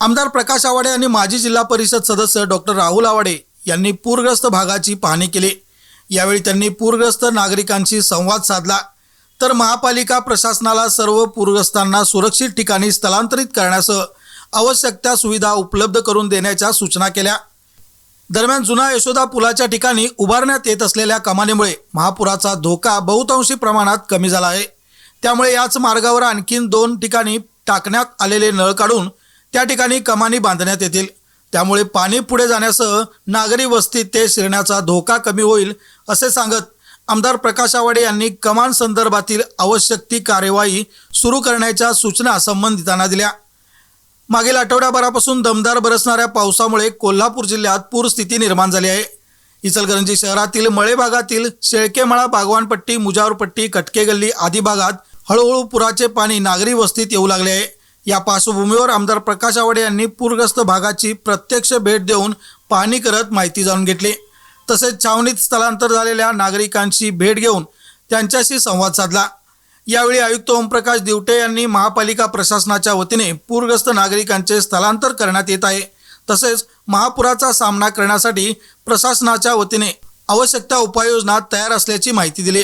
आमदार प्रकाश आवाडे आणि माजी जिल्हा परिषद सदस्य डॉक्टर राहुल आवाडे यांनी पूरग्रस्त भागाची पाहणी केली. यावेळी त्यांनी पूरग्रस्त नागरिकांशी संवाद साधला. तर महापालिका प्रशासनाला सर्व पूरग्रस्तांना सुरक्षित ठिकाणी स्थलांतरित करण्यासह आवश्यक त्या सुविधा उपलब्ध करून देण्याच्या सूचना केल्या. दरम्यान जुना यशोदा पुलाच्या ठिकाणी उभारण्यात येत असलेल्या कमानीमुळे महापुराचा धोका बहुतांशी प्रमाणात कमी झाला आहे. त्यामुळे याच मार्गावर आणखीन दोन ठिकाणी टाकण्यात आलेले नळ काढून त्या ठिकाणी कमानी बांधण्यात येतील. त्यामुळे पाणी पुढे जाण्यासह नागरी वस्तीत ते शिरण्याचा धोका कमी होईल असे सांगत आमदार प्रकाश आवाडे यांनी कमान संदर्भातील आवश्यक ती कार्यवाही सुरू करण्याच्या सूचना संबंधितांना दिल्या. मागील आठवड्याभरापासून दमदार बरसणाऱ्या पावसामुळे कोल्हापूर जिल्ह्यात पूरस्थिती निर्माण झाली आहे. इचलकरंजी शहरातील मळे भागातील शेळकेमळा बागवानपट्टी मुजावरपट्टी कटके गल्ली आदी भागात हळूहळू पुराचे पाणी नागरी वस्तीत येऊ लागले आहे. या पार्श्वभूमीवर आमदार प्रकाश आवाडे यांनी पूरग्रस्त भागाची प्रत्यक्ष भेट देऊन पाहणी करत माहिती जाणून घेतली. तसेच छावणीत स्थलांतर झालेल्या नागरिकांची भेट घेऊन त्यांच्याशी संवाद साधला. यावेळी आयुक्त ओमप्रकाश दिवटे यांनी महापालिका प्रशासनाच्या वतीने पूरग्रस्त नागरिकांचे स्थलांतर करण्यात येत आहे. तसेच महापुराचा सामना करण्यासाठी प्रशासनाच्या वतीने आवश्यकता उपाययोजना तयार असल्याची माहिती दिली.